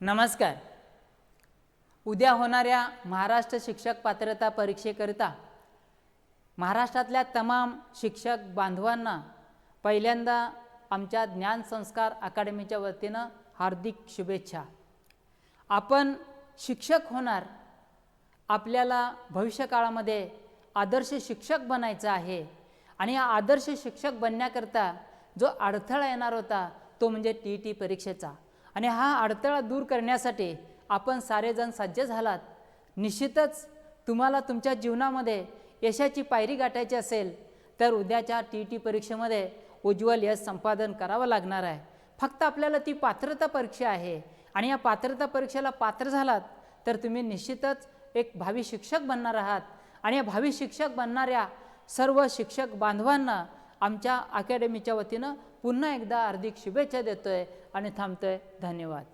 नमस्कार. उद्या होणाऱ्या महाराष्ट्र शिक्षक पात्रता परीक्षेकरिता महाराष्ट्रातल्या तमाम शिक्षक बांधवांना पहिल्यांदा आमच्या ज्ञानसंस्कार अकादमीच्या वतीनं हार्दिक शुभेच्छा. आपण शिक्षक होणार आपल्याला भविष्यकाळामध्ये आदर्श शिक्षक बनायचं आहे आणि आदर्श शिक्षक बनण्याकरता जो अडथळा येणार होता तो म्हणजे टी ई टी परीक्षेचा. आणि हा अडथळा दूर करण्यासाठी आपण सारेजण सज्ज झालात. निश्चितच तुम्हाला तुमच्या जीवनामध्ये यशाची पायरी गाठायची असेल तर उद्याच्या टी ई टी परीक्षेमध्ये उज्ज्वल यश संपादन करावं लागणार आहे. फक्त आपल्याला ती पात्रता परीक्षा आहे आणि या पात्रता परीक्षेला पात्र झालात तर तुम्ही निश्चितच एक भावी शिक्षक बनणार आहात. आणि या भावी शिक्षक बनणाऱ्या सर्व शिक्षक बांधवांना आमच्या अकॅडमीच्या वतीनं पुन्हा एकदा हार्दिक शुभेच्छा देतो आहे आणि थांबतो आहे धन्यवाद.